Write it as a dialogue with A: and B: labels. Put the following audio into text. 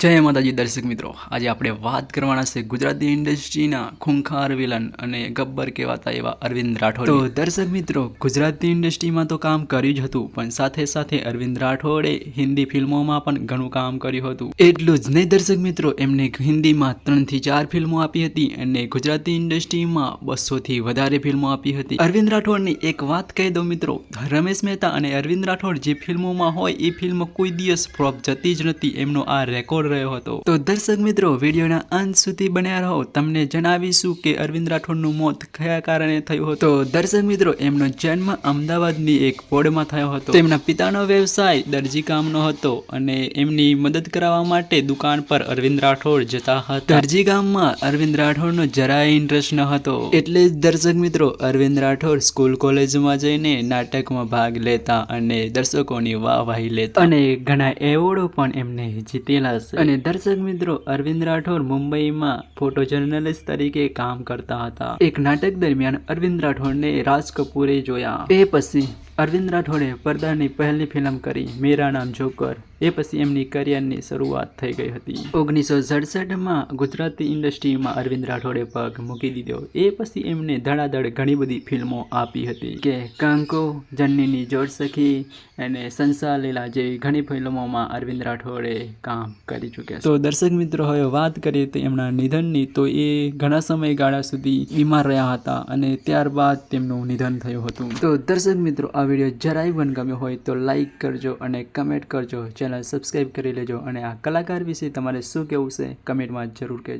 A: જય માતાજી દર્શક મિત્રો. આજે આપણે વાત કરવાના છે ગુજરાતી ઇન્ડસ્ટ્રીના ખૂંખાર વિલન અને ગબ્બર કહેવાતા એવા અરવિંદ રાઠોડ. દર્શક મિત્રો, ગુજરાતી ઇન્ડસ્ટ્રીમાં તો કામ કર્યું જ હતું, પણ સાથે સાથે અરવિંદ રાઠોડે હિન્દી ફિલ્મોમાં પણ ઘણું કામ કર્યું હતું. એટલું જ નહીં દર્શક મિત્રો, એમને હિન્દીમાં ત્રણથી ચાર ફિલ્મો આપી હતી અને ગુજરાતી ઇન્ડસ્ટ્રીમાં બસોથી વધારે ફિલ્મો આપી હતી. અરવિંદ રાઠોડની એક વાત કહી દો મિત્રો, રમેશ મહેતા અને અરવિંદ રાઠોડ જે ફિલ્મોમાં હોય, એ ફિલ્મ કોઈ દિવસ ફ્લોપ જતી જ નથી. એમનો આ રેકોર્ડ રહ્યો હતો. તો દર્શક મિત્રો, વિડીયોના અંત સુધી બન્યા રહો. તમને જણાવીશું કે અરવિંદ રાઠોડનું મોત કયા કારણે થયું હતું. દર્શક મિત્રો, એમનો જન્મ અમદાવાદની એક પોળમાં થયો હતો. તેમના પિતાનો વ્યવસાય દરજી કામનો હતો અને એમની મદદ કરાવવા માટે દુકાન પર અરવિંદ રાઠોડ જતા હતા. દરજી ગામમાં અરવિંદ રાઠોડનો જરાય ઇન્ટરેસ્ટ ન હતો. એટલે જ દર્શક મિત્રો, અરવિંદ રાઠોડ સ્કૂલ કોલેજમાં જઈને નાટકમાં ભાગ લેતા અને દર્શકોની વાહવાહી લેતા. અને ઘણા એવોર્ડો પણ એમને જીતેલા છે. અને દર્શક મિત્રો, અરવિંદ રાઠોડ મુંબઈમાં ફોટો જર્નલિસ્ટ તરીકે કામ કરતા હતા. એક નાટક દરમિયાન અરવિંદ રાઠોડને રાજ કપૂરે જોયા. એ પછી અરવિંદ રાઠોડે પડદાની પહેલી ફિલ્મ કરી મેરા નામ જોકર. એ પછી એમની કરિયરની શરૂઆત થઈ ગઈ હતી. ઓગણીસો સડસઠમાં ગુજરાતી ઇન્ડસ્ટ્રીમાં અરવિંદ રાઠોડે પગ મૂકી દીધો. એ પછી એમને ધડાધડ ઘણી બધી ફિલ્મો આપી હતી. કે કાંકો જન્નીની જોડ સખી અને સંસાર લીલા જેવી ઘણી ફિલ્મોમાં અરવિંદ રાઠોડે કામ કરી ચૂક્યા તો દર્શક મિત્રો હવે વાત કરીએ તો એમના નિધનની. તો એ ઘણા સમયગાળા સુધી બીમાર રહ્યા હતા અને ત્યારબાદ તેમનું નિધન થયું હતું. તો દર્શક મિત્રો આ વીડિયો જરાય પણ હોય તો લાઈક કરજો અને કમેન્ટ કરજો. ચેનલ સબસ્ક્રાઈબ કરી લેજો અને આ કલાકાર વિશે તમારે શું કહેવું છે કમેન્ટમાં જરૂર કહેજો.